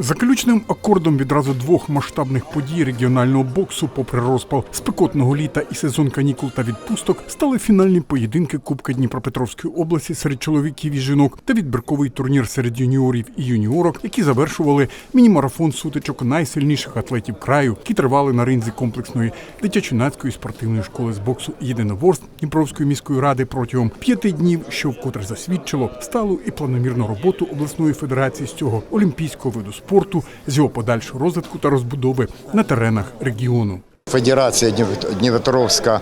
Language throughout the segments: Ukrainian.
Заключним акордом відразу двох масштабних подій регіонального боксу, попри розпал спекотного літа і сезон канікул та відпусток, стали фінальні поєдинки Кубка Дніпропетровської області серед чоловіків і жінок та відбірковий турнір серед юніорів і юніорок, які завершували міні-марафон сутичок найсильніших атлетів краю, які тривали на ринзі комплексної дитячо-юнацької спортивної школи з боксу і єдиноборств Дніпровської міської ради протягом п'яти днів, що вкотре засвідчило сталу і планомірну роботу обласної федерації з цього олімпійського виду спорту з його подальшого розвитку та розбудови на теренах регіону. Федерація Дніп- Дніпропетровська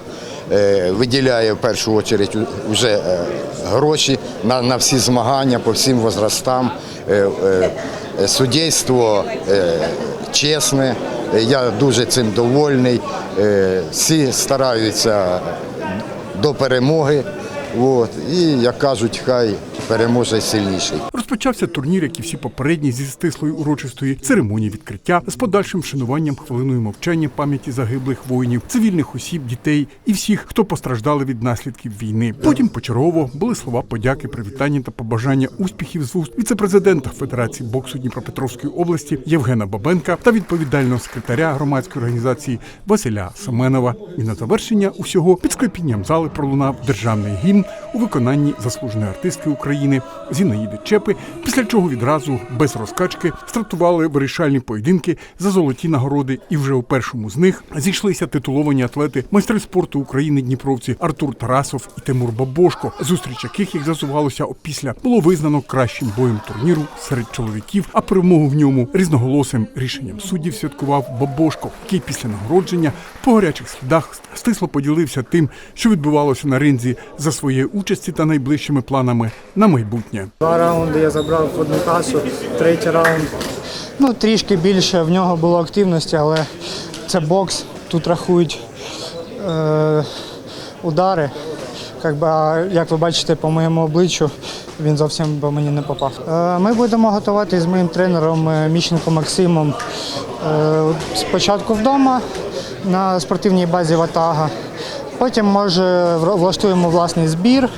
е, виділяє в першу чергу вже е, гроші на, на всі змагання по всім возрастам. Е, Судейство чесне, я дуже цим довольний. Всі стараються до перемоги. От. І, як кажуть, хай переможе сильніший. Розпочався турнір, як і всі попередні зі стислої урочистої церемонії відкриття з подальшим вшануванням хвилиною мовчання пам'яті загиблих воїнів, цивільних осіб, дітей і всіх, хто постраждали від наслідків війни. Потім почергово були слова подяки, привітання та побажання успіхів з вуст віцепрезидента Федерації боксу Дніпропетровської області Євгена Бабенка та відповідального секретаря громадської організації Василя Семенова. І на завершення усього під склепінням зали пролунав державний гімн у виконанні заслуженої артистки України Зінаїди Чепи, після чого відразу без розкачки стартували вирішальні поєдинки за золоті нагороди. І вже у першому з них зійшлися титуловані атлети, майстри спорту України Дніпровці Артур Тарасов і Тимур Бабошко, зустріч яких, як з'ясувалося опісля, було визнано кращим боєм турніру серед чоловіків, а перемогу в ньому різноголосим рішенням суддів святкував Бабошко, який після нагородження по гарячих слідах стисло поділився тим, що відбувалося на ринзі за своєї участі та найближчими планами на майбутнє. Два раунди я забрав в одну касу, третій раунд. Ну, трішки більше в нього було активності, але це бокс. Тут рахують е, удари. Как би, а як ви бачите по моєму обличчю, він зовсім по мені не попав. Е, ми будемо готувати з моїм тренером е, Міщенко Максимом е, спочатку вдома на спортивній базі Ватага. Потім, може, влаштуємо власний збір.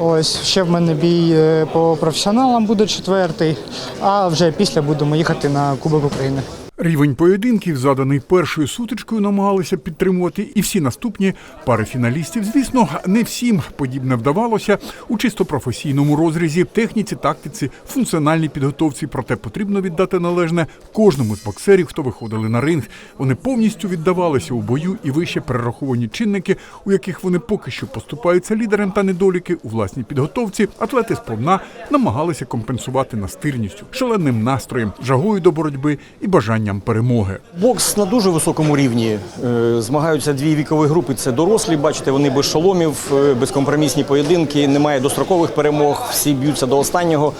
Ось ще в мене бій е, по професіоналам буде четвертий, а вже після будемо їхати на Кубок України. Рівень поєдинків, заданий першою сутичкою, намагалися підтримувати і всі наступні пари фіналістів. Звісно, не всім подібне вдавалося у чисто професійному розрізі, техніці, тактиці, функціональній підготовці. Проте потрібно віддати належне кожному з боксерів, хто виходили на ринг. Вони повністю віддавалися у бою і вище перераховані чинники, у яких вони поки що поступаються лідерам та недоліки у власній підготовці. Атлети сповна намагалися компенсувати настирністю, шаленим настроєм, жагою до боротьби і бажанням перемоги. Бокс на дуже високому рівні. Е, Змагаються дві вікові групи. Це дорослі, бачите, вони без шоломів, е, безкомпромісні поєдинки, немає дострокових перемог, всі б'ються до останнього.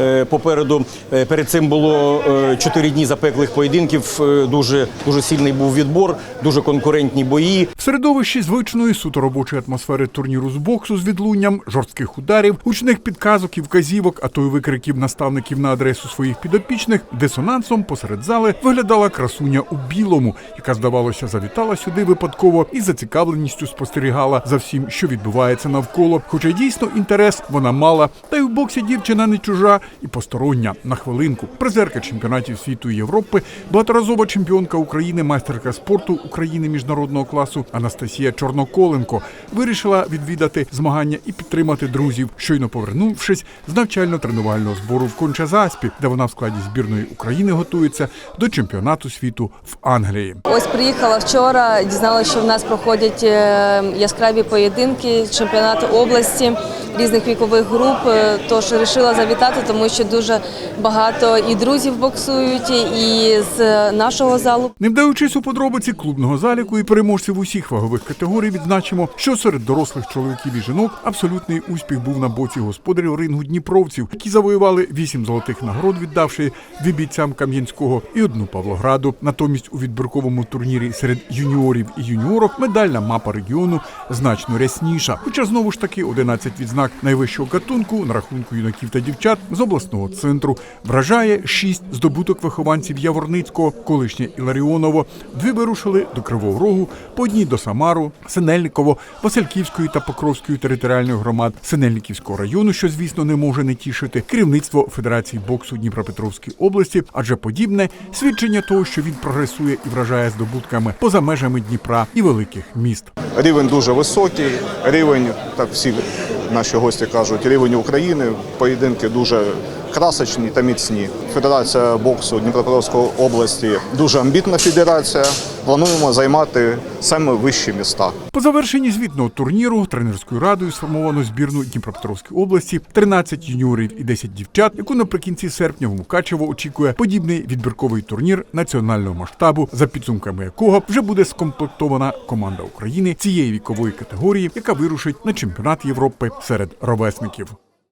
Е, Попереду е, перед цим було е, чотири дні запеклих поєдинків. Дуже дуже сильний був відбор, дуже конкурентні бої. В середовищі звичної суто робочої атмосфери турніру з боксу з відлунням, жорстких ударів, гучних підказок і вказівок, а то й викриків наставників на адресу своїх підопічних, дисонансом посеред зали виглядала красуня у білому, яка, здавалося, завітала сюди випадково і зацікавленістю спостерігала за всім, що відбувається навколо. Хоча дійсно інтерес вона мала, та й у боксі дівчина не чужа і постороння на хвилинку. Призерка чемпіонатів світу і Європи, багаторазова чемпіонка України, майстерка спорту України міжнародного класу Анастасія Чорноколенко вирішила відвідати змагання і підтримати друзів, щойно повернувшись з навчально-тренувального збору в Кончазаспі, де вона в складі збірної України готується до чемпіонату світу в Англії. Ось приїхала вчора, дізналася, що в нас проходять е, яскраві поєдинки, чемпіонати області різних вікових груп. Е, Тож вирішила завітати, тому що дуже багато і друзів боксують, і з нашого залу. Не вдаючись у подробиці клубного заліку і переможців усіх вагових категорій, відзначимо, що серед дорослих чоловіків і жінок абсолютний успіх був на боці господарів рингу дніпровців, які завоювали вісім золотих нагород, віддавши дві бійцям Кам'янського і одну Павлограду. Натомість у відбірковому турнірі серед юніорів і юніорок медальна мапа регіону значно рясніша. Хоча знову ж таки 11 відзнак найвищого гатунку на рахунку юнаків та дівчат обласного центру. Вражає шість здобуток вихованців Яворницького, колишнє Іларіоново. Дві вирушили до Кривого Рогу, по одній до Самару, Синельниково, Васильківської та Покровської територіальних громад, Синельниківського району, що звісно не може не тішити, керівництво Федерації боксу Дніпропетровської області, адже подібне свідчення того, що він прогресує і вражає здобутками поза межами Дніпра і великих міст. Рівень дуже високий, рівень, так всі наші гості кажуть, рівень України, поєдинки дуже красочні та міцні. Федерація боксу Дніпропетровської області дуже амбітна федерація. Плануємо займати саме вищі міста. По завершенні звітного турніру тренерською радою сформовано збірну Дніпропетровської області 13 юніорів і 10 дівчат, яку наприкінці серпня в Мукачево очікує подібний відбірковий турнір національного масштабу, за підсумками якого вже буде скомплектована команда України цієї вікової категорії, яка вирушить на чемпіонат Європи серед ровесників.